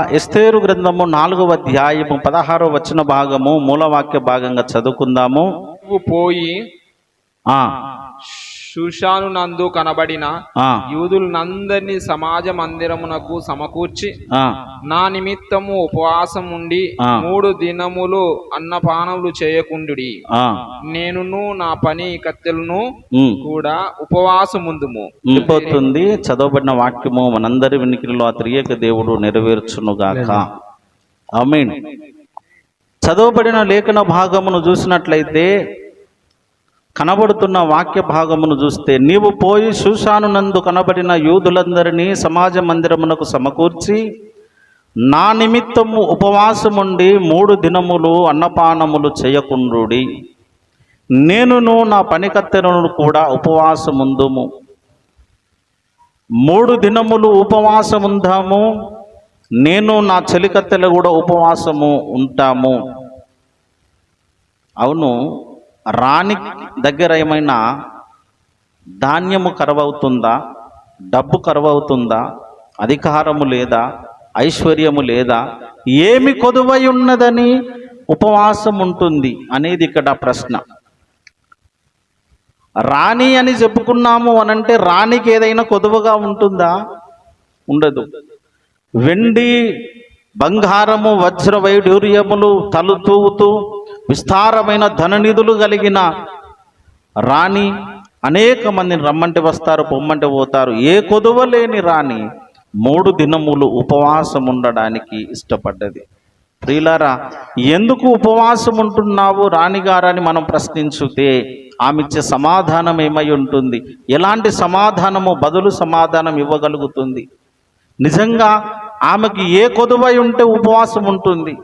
ఎస్తేరు గ్రంథము నాలుగవ అధ్యాయము పదహారో వచన భాగము మూలవాక్య భాగంగా చదువుకుందాము. పోయి ఆ షుషాను నందు కనబడిన ఆ. యూదులనందరినీ సమాజ మందిరమునకు సమకూర్చి నా నిమిత్తము ఉపవాసం ఉండి. మూడు దినములు అన్నపానములు చేయకుండుడి. నేనును నా పని కత్తెలను. కూడా ఉపవాసముందుము. ఉండిపోతుంది. చదవబడిన వాక్యము మనందరి వినికిడిలో ఆ త్రియేక దేవుడు నెరవేర్చునుగాక. ఆమేన్. చదవబడిన లేఖన భాగమును చూసినట్లయితే కనబడుతున్న వాక్య భాగమును చూస్తే నీవు పోయి శూషాను నందు కనబడిన యూదులందరినీ సమాజ మందిరమునకు సమకూర్చి నా నిమిత్తము ఉపవాసముండి మూడు దినములు అన్నపానములు చేయకుండుడి. నేనును నా పనికత్తెను కూడా ఉపవాసముందుము. మూడు దినములు ఉపవాసముందాము నేను నా చెలికత్తెలు కూడా ఉపవాసము ఉంటాము. అవును రాణి దగ్గర ఏమైనా ధాన్యము కరువవుతుందా? డబ్బు కరువవుతుందా? అధికారము లేదా? ఐశ్వర్యము లేదా? ఏమి కొదువై ఉన్నదని ఉపవాసం ఉంటుంది అనేది ఇక్కడ ప్రశ్న. రాణి అని చెప్పుకున్నాము అనంటే రాణికి ఏదైనా కొదువగా ఉంటుందా? ఉండదు. వెండి బంగారము వజ్ర వైడూర్యములు తలు తూవుతూ విస్తారమైన ధననిధులు కలిగిన రాణి అనేక మందిని రమ్మంటే వస్తారు పొమ్మంటే పోతారు. ఏ కొదువ లేని రాణి మూడు దినములు ఉపవాసం ఉండడానికి ఇష్టపడ్డది. ప్రియులారా ఎందుకు ఉపవాసం ఉంటున్నావు? రాణిగారని మనం ప్రశ్నించుతే ఆమె ఇచ్చే సమాధానం ఏమై ఉంటుంది? ఎలాంటి సమాధానము బదులు సమాధానం ఇవ్వగలుగుతుంది? నిజంగా ఆమెకి ఏ కొదువై ఉంటే ఉపవాసం ఉంటుంది?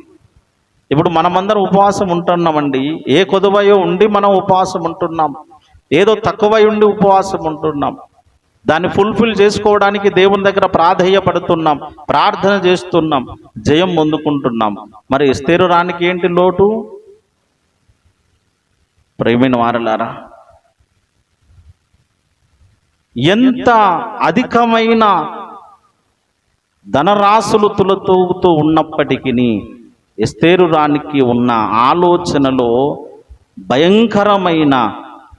ఇప్పుడు మనమందరం ఉపవాసం ఉంటున్నామండి. ఏ కొదువయో ఉండి మనం ఉపవాసం ఉంటున్నాం. ఏదో తక్కువై ఉండి ఉపవాసం ఉంటున్నాం. దాన్ని ఫుల్ఫిల్ చేసుకోవడానికి దేవుని దగ్గర ప్రాధేయపడుతున్నాం. ప్రార్థన చేస్తున్నాం. జయం పొందుకుంటున్నాం. మరి ఎస్తేరు ఏంటి లోటు? ప్రేమైన వారలారా ఎంత అధికమైన ధనరాశులు తులతూగుతూ ఉన్నప్పటికీ ఎస్తేరురానికి ఉన్న ఆలోచనలో భయంకరమైన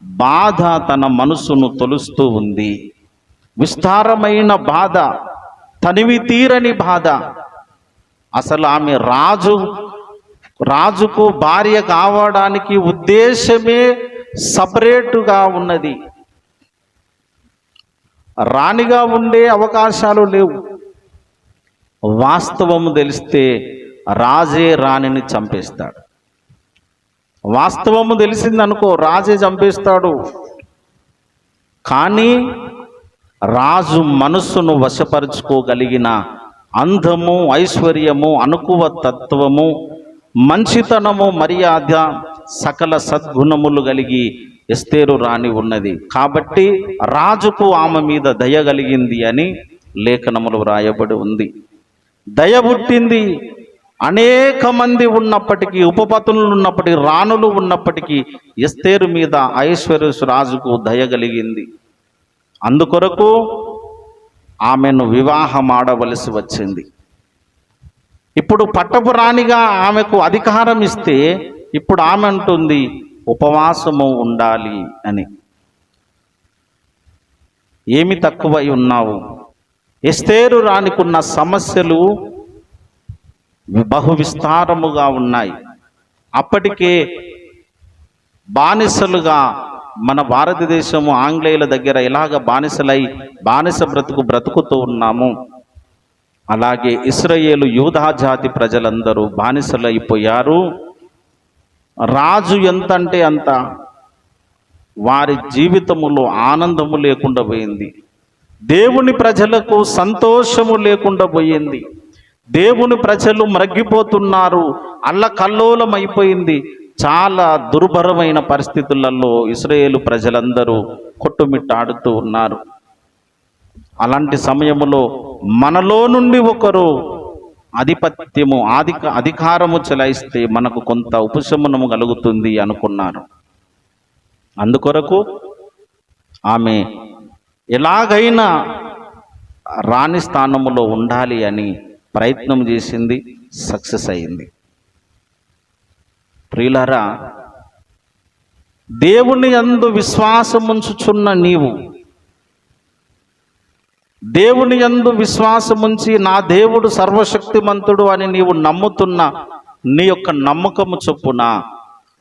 బాధ తన మనసును తొలుస్తూ ఉంది. విస్తారమైన బాధ తనివి తీరని బాధ. అసలు ఆమె రాజు రాజుకు భార్య కావడానికి ఉద్దేశమే సపరేటుగా ఉన్నది. రాణిగా ఉండే అవకాశాలు లేవు. వాస్తవము తెలిస్తే రాజే రాణిని చంపేస్తాడు. వాస్తవము తెలిసిందనుకో రాజే చంపేస్తాడు. కానీ రాజు మనస్సును వశపరుచుకోగలిగిన అందము ఐశ్వర్యము అనుకువ తత్వము మంచితనము మర్యాద సకల సద్గుణములు కలిగి ఎస్తేరు రాణి ఉన్నది. కాబట్టి రాజుకు ఆమె మీద దయ కలిగింది అని లేఖనములు వ్రాయబడి ఉంది. దయ పుట్టింది అనేక మంది ఉన్నప్పటికీ ఉపపతులు ఉన్నప్పటికీ రాణులు ఉన్నప్పటికీ ఎస్తేరు మీద ఐశ్వర్యసు రాజుకు దయ కలిగింది. అందుకొరకు ఆమెను వివాహం ఆడవలసి వచ్చింది. ఇప్పుడు పట్టపు రాణిగా ఆమెకు అధికారం ఇస్తే ఇప్పుడు ఆమె అంటుంది ఉపవాసము ఉండాలి అని. ఏమి తక్కువై ఉన్నావు? ఎస్తేరు రాణికున్న సమస్యలు బహు విస్తారముగా ఉన్నాయి. అప్పటికే బానిసలుగా మన భారతదేశము ఆంగ్లేయుల దగ్గర ఎలాగ బానిసలై బానిస బ్రతుకు బ్రతుకుతూ ఉన్నాము. అలాగే ఇస్రయేలు యూధాజాతి ప్రజలందరూ బానిసలైపోయారు. రాజు ఎంతంటే అంత వారి జీవితములో ఆనందము లేకుండా పోయింది. దేవుని ప్రజలకు సంతోషము లేకుండా పోయింది. దేవుని ప్రజలు మ్రగ్గిపోతున్నారు. అల్లకల్లోలం అయిపోయింది చాలా దుర్భరమైన పరిస్థితులలో ఇస్రాయేలు ప్రజలందరూ కొట్టుమిట్టాడుతూ ఉన్నారు. అలాంటి సమయంలో మనలో నుండి ఒకరు ఆధిపత్యము ఆధిక అధికారము చెలాయిస్తే మనకు కొంత ఉపశమనము కలుగుతుంది అనుకున్నారు. అందుకొరకు ఆమె ఎలాగైనా రాణి స్థానములో ఉండాలి అని ప్రయత్నం చేసింది సక్సెస్ అయింది. ప్రియులారా దేవుని యందు విశ్వాసముంచుచున్న నీవు దేవుని యందు విశ్వాసముంచి నా దేవుడు సర్వశక్తిమంతుడు అని నీవు నమ్ముతున్న నీ యొక్క నమ్మకము చొప్పున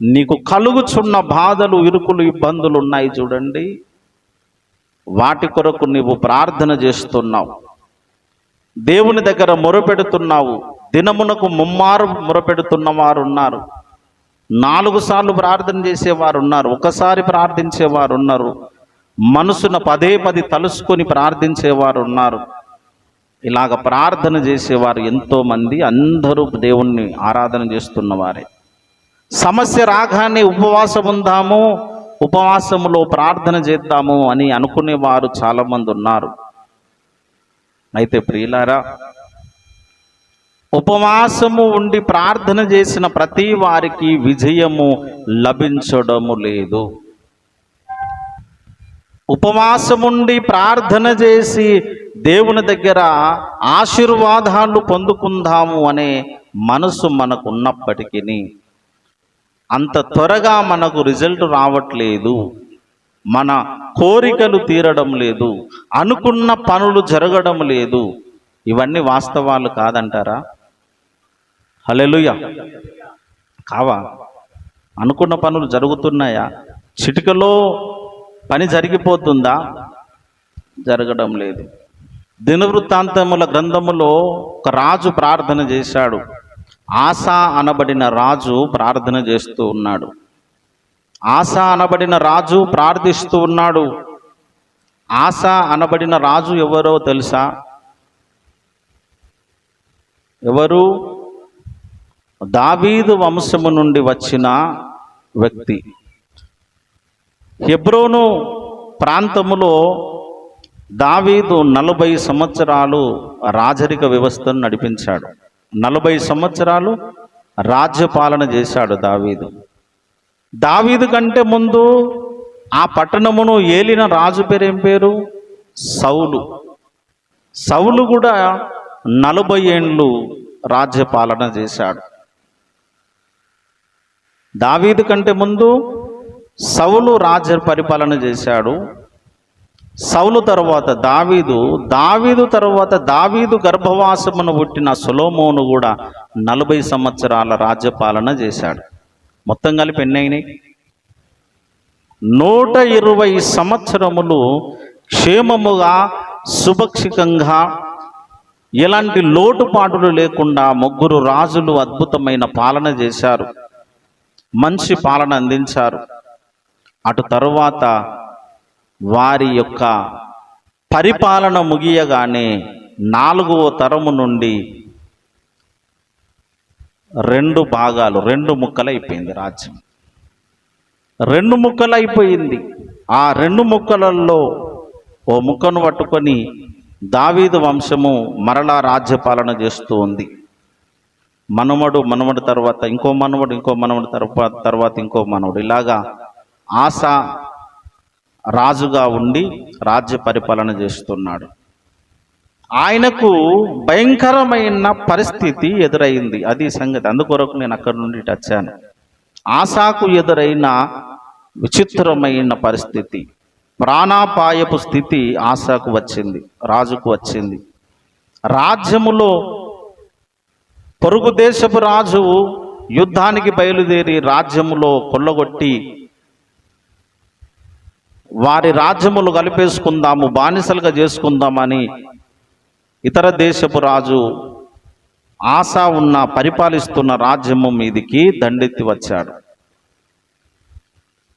నీకు కలుగుచున్న బాధలు ఇరుకులు ఇబ్బందులు ఉన్నాయి చూడండి. వాటి కొరకు నీవు ప్రార్థన చేస్తున్నావు. దేవుని దగ్గర మొరపెడుతున్నావు. దినమునకు ముమ్మారు మొరపెడుతున్న వారు ఉన్నారు నాలుగు సార్లు ప్రార్థన చేసేవారు ఉన్నారు ఒకసారి ప్రార్థించేవారు ఉన్నారు మనసున పదే పది తలుసుకొని ప్రార్థించేవారు ఉన్నారు ఇలాగ ప్రార్థన చేసేవారు ఎంతోమంది. అందరూ దేవుణ్ణి ఆరాధన చేస్తున్నవారే. సమస్య రాగానే ఉపవాసం ఉందాము ఉపవాసములో ప్రార్థన చేద్దాము అని అనుకునేవారు చాలామంది ఉన్నారు. అయితే ప్రియులారా ఉపవాసము ఉండి ప్రార్థన చేసిన ప్రతి వారికి విజయము లభించడము లేదు. ఉపవాసముండి ప్రార్థన చేసి దేవుని దగ్గర ఆశీర్వాదాలు పొందుకుందాము అనే మనసు మనకు ఉన్నప్పటికీ అంత త్వరగా మనకు రిజల్ట్ రావట్లేదు. మన కోరికలు తీరడం లేదు అనుకున్న పనులు జరగడం లేదు. ఇవన్నీ వాస్తవాలు కాదంటారా? హలెలుయ కావా? అనుకున్న పనులు జరుగుతున్నాయా? చిటికలో పని జరిగిపోతుందా? జరగడం లేదు. దినవృత్తాంతముల గ్రంథములో ఒక రాజు ప్రార్థన చేశాడు. ఆశా అనబడిన రాజు ప్రార్థన చేస్తూ ఉన్నాడు. ఆశ అనబడిన రాజు ప్రార్థిస్తూ ఉన్నాడు. ఆశ అనబడిన రాజు ఎవరో తెలుసా? ఎవరు? దావీదు వంశము నుండి వచ్చిన వ్యక్తి. హెబ్రోను ప్రాంతములో దావీదు నలభై సంవత్సరాలు రాజరిక వ్యవస్థను నడిపించాడు. నలభై సంవత్సరాలు రాజ్యపాలన చేశాడు దావీదు. దావీదు కంటే ముందు ఆ పట్టణమును ఏలిన రాజు పేరు ఏం పేరు? సౌలు. సౌలు కూడా నలభై ఏండ్లు రాజ్యపాలన చేశాడు. దావీదు కంటే ముందు సౌలు రాజ్య పరిపాలన చేశాడు. సౌలు తర్వాత దావీదు దావీదు తర్వాత దావీదు గర్భవాసమును పుట్టిన సులోమోను కూడా నలభై సంవత్సరాల రాజ్యపాలన చేశాడు. మొత్తం కలిపి ఎన్ని అయినాయి? నూట ఇరవై సంవత్సరములు క్షేమముగా సుభక్షికంగా ఎలాంటి లోటుపాటులు లేకుండా ముగ్గురు రాజులు అద్భుతమైన పాలన చేశారు. మంచి పాలన అందించారు. అటు తరువాత వారి యొక్క పరిపాలన ముగియగానే నాలుగవ తరము నుండి రెండు భాగాలు రెండు ముక్కలు అయిపోయింది రాజ్యం. రెండు ముక్కలు అయిపోయింది ఆ రెండు ముక్కలలో ఓ ముక్కను పట్టుకొని దావీదు వంశము మరలా రాజ్యపాలన చేస్తూ ఉంది. మనవడు మనవడు తర్వాత ఇంకో మనవడు ఇంకో మనవడి తర్వాత తర్వాత ఇంకో మనవడు ఇలాగా ఆశ రాజుగా ఉండి రాజ్య పరిపాలన చేస్తున్నాడు. ఆయనకు భయంకరమైన పరిస్థితి ఎదురైంది. అది సంగతి. అందుకొరకు నేను అక్కడి నుండి వచ్చాను. ఆశాకు ఎదురైన విచిత్రమైన పరిస్థితి. ప్రాణాపాయపు స్థితి ఆశాకు వచ్చింది. రాజుకు వచ్చింది. రాజ్యములో పొరుగు దేశపు రాజు యుద్ధానికి బయలుదేరి రాజ్యములో కొల్లగొట్టి వారి రాజ్యములు కలిపేసుకుందాము బానిసలుగా చేసుకుందామని ఇతర దేశపు రాజు ఆశా ఉన్న పరిపాలిస్తున్న రాజ్యము మీదికి దండెత్తి వచ్చాడు.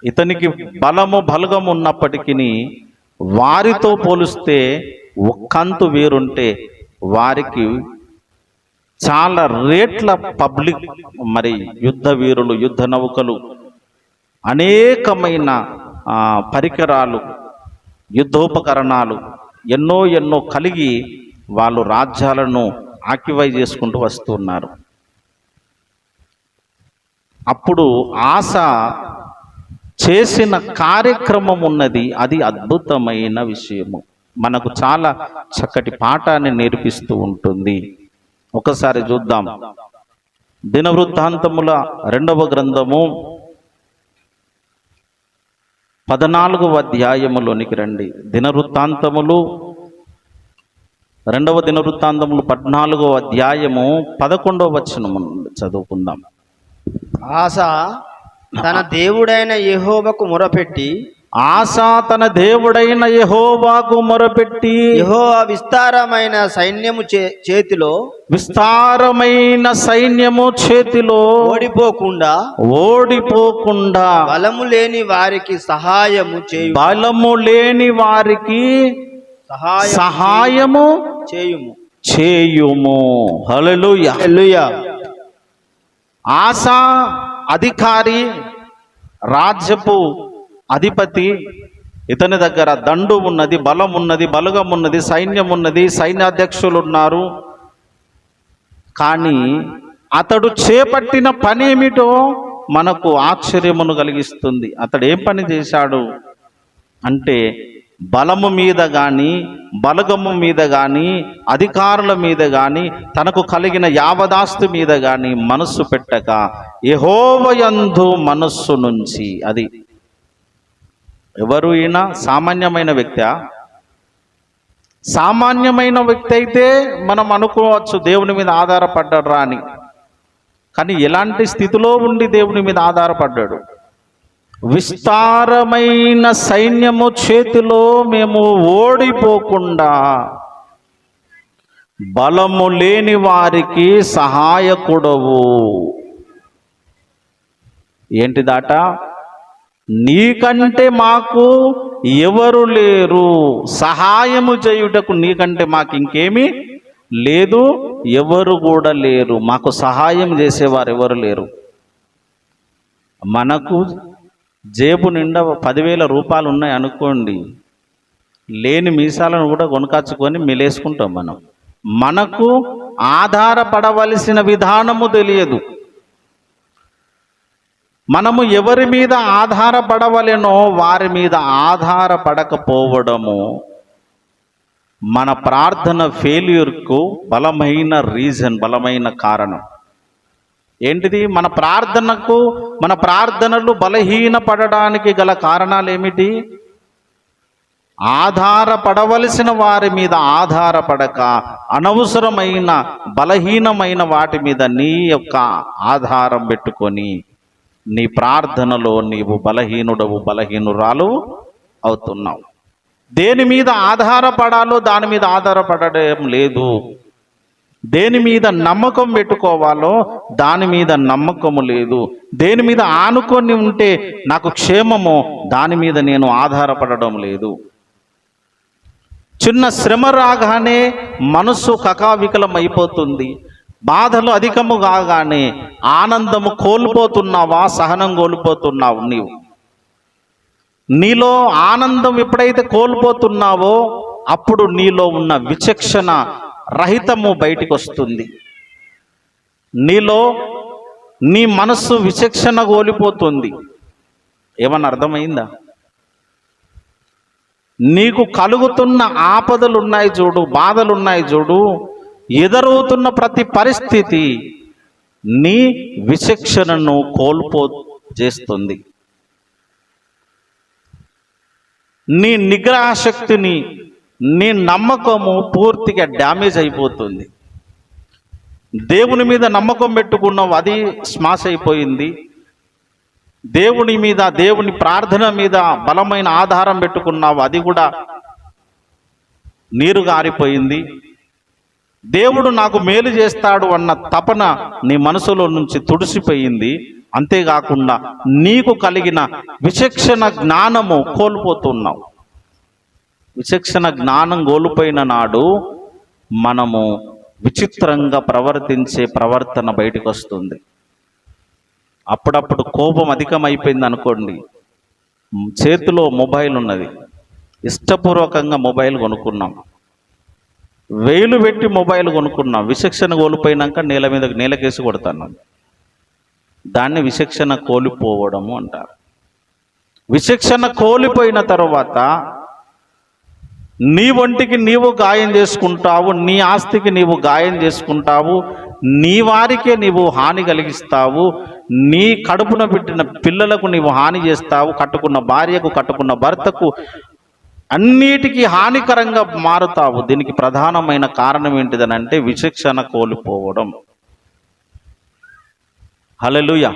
ఇతనికి బలము బలగము ఉన్నప్పటికీ వారితో పోలిస్తే ఒక్కంతు వేరుంటే వారికి చాలా రేట్ల పబ్లిక్ మరి యుద్ధ వీరులు యుద్ధ నౌకలు అనేకమైన పరికరాలు యుద్ధోపకరణాలు ఎన్నో ఎన్నో కలిగి వాళ్ళు రాజ్యాలను ఆక్యుపై చేసుకుంటూ వస్తున్నారు. అప్పుడు ఆశ చేసిన కార్యక్రమం ఉన్నది అది అద్భుతమైన విషయము. మనకు చాలా చక్కటి పాఠాన్ని నేర్పిస్తూ ఉంటుంది. ఒకసారి చూద్దాం. దినవృత్తాంతముల రెండవ గ్రంథము పద్నాలుగవ అధ్యాయములోనికి రండి. దినవృత్తాంతములు రెండవ దినవృత్తాంతములు పద్నాలుగవ అధ్యాయము పదకొండవ వచనము చదువుకుందాం. ఆశ తన దేవుడైన యెహోవాకు మొరపెట్టి ఆశ తన దేవుడైన యెహోవాకు మొరపెట్టి యెహోవా విస్తారమైన సైన్యము చేతిలో విస్తారమైన సైన్యము చేతిలో ఓడిపోకుండా ఓడిపోకుండా బలము లేని వారికి సహాయము చేయు బలము లేని వారికి సహాయము చేయుము. చేయుము. హల్లెలూయా. ఆశ అధికారి రాజ్యపు అధిపతి ఇతని దగ్గర దండు ఉన్నది బలం ఉన్నది బలగం ఉన్నది సైన్యం ఉన్నది సైన్యాధ్యక్షులు ఉన్నారు కానీ అతడు చేపట్టిన పని ఏమిటో మనకు ఆశ్చర్యమును కలిగిస్తుంది. అతడు ఏం పని చేశాడు అంటే బలము మీద కానీ బలగము మీద కానీ అధికారుల మీద కానీ తనకు కలిగిన యావదాస్తు మీద కానీ మనస్సు పెట్టక యహోవయందు మనస్సు నుంచి అది. ఎవరు ఈయన? సామాన్యమైన వ్యక్తి? సామాన్యమైన వ్యక్తి అయితే మనం అనుకోవచ్చు దేవుని మీద ఆధారపడ్డాడు అని. కానీ ఎలాంటి స్థితిలో ఉండి దేవుని మీద ఆధారపడ్డాడు? విస్తారమైన సైన్యము చేతిలో మేము ఓడిపోకుండా బలము లేని వారికి సహాయకుడవు. ఏంటిదాట? నీకంటే మాకు ఎవరు లేరు. సహాయము చేయుటకు నీకంటే మాకు ఇంకేమీ లేదు. ఎవరు కూడా లేరు. మాకు సహాయం చేసేవారు ఎవరు లేరు. మనకు జేబు నిండా పదివేల రూపాయలు ఉన్నాయి అనుకోండి. లేని మీసాలను కూడా కొనకాచుకొని మిలేసుకుంటాం మనం. మనకు ఆధారపడవలసిన విధానము తెలియదు. మనము ఎవరి మీద ఆధారపడవలెనో వారి మీద ఆధారపడకపోవడము మన ప్రార్థన ఫెయిల్యూర్కు బలమైన రీజన్ బలమైన కారణం. ఏంటిది? మన ప్రార్థనకు మన ప్రార్థనలు బలహీనపడడానికి గల కారణాలు ఏమిటి ఆధారపడవలసిన వారి మీద ఆధారపడక అనవసరమైన బలహీనమైన వాటి మీద నీ యొక్క ఆధారం పెట్టుకొని నీ ప్రార్థనలో నీవు బలహీనుడవు బలహీనురాలు అవుతున్నావు. దేని మీద ఆధారపడాలో దాని మీద ఆధారపడడం లేదు. దేని మీద నమ్మకం పెట్టుకోవాలో దాని మీద నమ్మకము లేదు. దేని మీద ఆనుకొని ఉంటే నాకు క్షేమము దాని మీద నేను ఆధారపడడం లేదు. చిన్న శ్రమ రాగానే మనస్సు కకావికలం అయిపోతుంది బాధలు అధికము కాగానే ఆనందము కోల్పోతున్నావా సహనం కోల్పోతున్నావు నీవు. నీలో ఆనందం ఎప్పుడైతే కోల్పోతున్నావో అప్పుడు నీలో ఉన్న విచక్షణ రహితము బయటికి వస్తుంది నీలో నీ మనస్సు విచక్షణ కోల్పోతుంది. ఏమన్నా అర్థమైందా? నీకు కలుగుతున్న ఆపదలు ఉన్నాయి చూడు బాధలు ఉన్నాయి చూడు ఎదురవుతున్న ప్రతి పరిస్థితి నీ విచక్షణను కోల్పో చేస్తుంది. నీ నిగ్రహ శక్తిని నీ నమ్మకము పూర్తిగా డ్యామేజ్ అయిపోతుంది. దేవుని మీద నమ్మకం పెట్టుకున్నావు అది స్మాష్ అయిపోయింది. దేవుని మీద దేవుని ప్రార్థన మీద బలమైన ఆధారం పెట్టుకున్నావు అది కూడా నీరు గారిపోయింది. దేవుడు నాకు మేలు చేస్తాడు అన్న తపన నీ మనసులో నుంచి తుడిసిపోయింది. అంతేకాకుండా నీకు కలిగిన విచక్షణ జ్ఞానము కోల్పోతున్నావు. విచక్షణ జ్ఞానం కోల్పోయిన నాడు మనము విచిత్రంగా ప్రవర్తించే ప్రవర్తన బయటకు వస్తుంది అప్పుడప్పుడు కోపం అధికమైపోయింది అనుకోండి. చేతిలో మొబైల్ ఉన్నది. ఇష్టపూర్వకంగా మొబైల్ కొనుక్కున్నాం. వేలు పెట్టి మొబైల్ కొనుక్కున్నాం. విచక్షణ కోల్పోయినాక నేల మీద నేలకేసి కొడతాను. దాన్ని విచక్షణ కోల్పోవడము అంటారు. విచక్షణ కోల్పోయిన తర్వాత నీ ఒంటికి నీవు గాయం చేసుకుంటావు నీ ఆస్తికి నీవు గాయం చేసుకుంటావు నీ వారికే నీవు హాని కలిగిస్తావు నీ కడుపున పెట్టిన పిల్లలకు నీవు హాని చేస్తావు కట్టుకున్న భార్యకు కట్టుకున్న భర్తకు అన్నిటికీ హానికరంగా మారుతావు. దీనికి ప్రధానమైన కారణం ఏంటిదనంటే విచక్షణ కోల్పోవడం. హలలుయ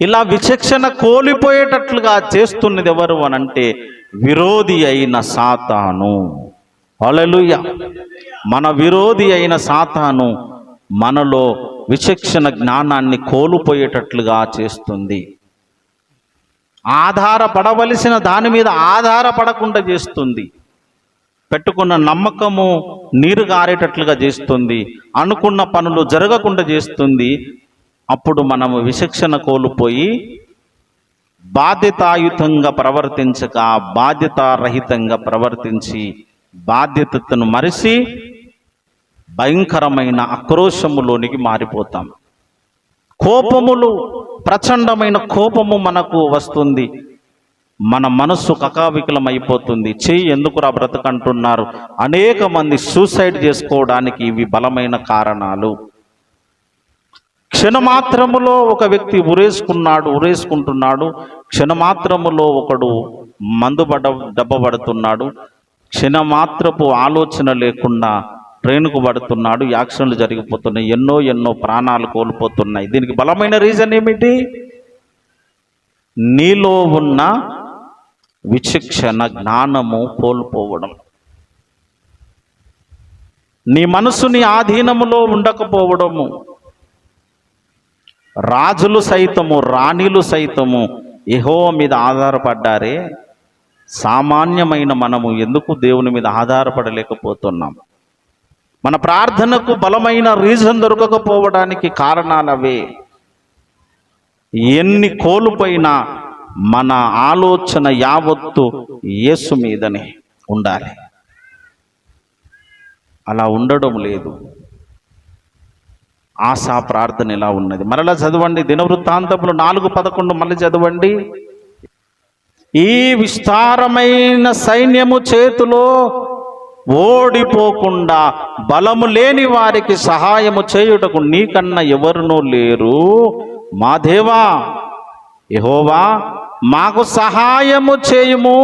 ఇలా విచక్షణ కోల్పోయేటట్లుగా చేస్తున్నది ఎవరు అనంటే విరోధి అయిన సాతాను. అలలుయ మన విరోధి అయిన సాతాను మనలో విచక్షణ జ్ఞానాన్ని కోల్పోయేటట్లుగా చేస్తుంది. ఆధారపడవలసిన దాని మీద ఆధారపడకుండా చేస్తుంది. పెట్టుకున్న నమ్మకము నీరు గారేటట్లుగా చేస్తుంది. అనుకున్న పనులు జరగకుండా చేస్తుంది. అప్పుడు మనము విచక్షణ కోల్పోయి బాధ్యతాయుతంగా ప్రవర్తించక బాధ్యతారహితంగా ప్రవర్తించి బాధ్యతను మరిసి భయంకరమైన ఆక్రోశములోనికి మారిపోతాం. కోపములు ప్రచండమైన కోపము మనకు వస్తుంది. మన మనస్సు కకావికలం అయిపోతుంది చెయ్యి ఎందుకురా బ్రతకంటున్నారు? అనేక మంది సూసైడ్ చేసుకోవడానికి ఇవి బలమైన కారణాలు. క్షణమాత్రములో ఒక వ్యక్తి ఉరేసుకున్నాడు ఉరేసుకుంటున్నాడు. క్షణమాత్రములో ఒకడు మందుబడ దెబ్బబడుతున్నాడు క్షణమాత్రపు ఆలోచన లేకుండా ట్రైన్కు పడుతున్నాడు. యాక్సిడెంట్లు జరిగిపోతున్నాయి. ఎన్నో ఎన్నో ప్రాణాలు కోల్పోతున్నాయి. దీనికి బలమైన రీజన్ ఏమిటి? నీలో ఉన్న విచక్షణ జ్ఞానము కోల్పోవడం. నీ మనసుని ఆధీనములో ఉండకపోవడము. రాజులు సైతము రాణిలు సైతము ఎహో మీద ఆధారపడ్డారే. సామాన్యమైన మనము ఎందుకు దేవుని మీద ఆధారపడలేకపోతున్నాం? మన ప్రార్థనకు బలమైన రీజన్ దొరకకపోవడానికి కారణాలు అవే ఎన్ని కోల్పోయినా మన ఆలోచన యావత్తు యేసు మీదనే ఉండాలి. అలా ఉండడం లేదు. ఆశా ప్రార్థన ఇలా ఉన్నది. మరలా చదవండి దినవృత్తాంతములు నాలుగు పదకొండు మళ్ళీ చదవండి. ఈ విస్తారమైన సైన్యము చేతిలో ఓడిపోకుండా బలము లేని వారికి సహాయము చేయుటకు నీకన్నా ఎవరునూ లేరు. మా దేవా యహోవా మాకు సహాయము చేయుము.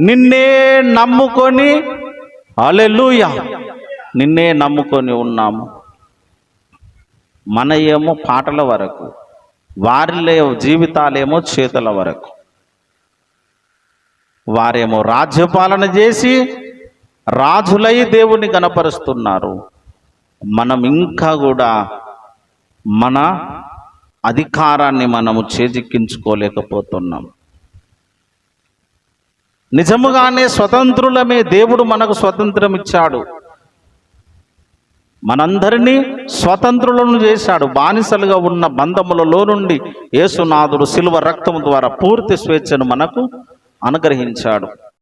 నిన్నే నమ్ముకొని అలెలుయ నిన్నే నమ్ముకొని ఉన్నాము. మన ఏమో పాటల వరకు వారిలే జీవితాలేమో చేతుల వరకు. వారేమో రాజ్యపాలన చేసి రాజులై దేవుని గనపరుస్తున్నారు మనం ఇంకా కూడా మన అధికారాన్ని మనము చేజిక్కించుకోలేకపోతున్నాం. నిజముగానే స్వతంత్రులమే దేవుడు మనకు స్వతంత్రం ఇచ్చాడు మనందరినీ స్వతంత్రులను చేశాడు. బానిసలుగా ఉన్న బంధములలో నుండి యేసునాథుడు శిలువ రక్తము ద్వారా పూర్తి స్వేచ్ఛను మనకు అనుగ్రహించాడు.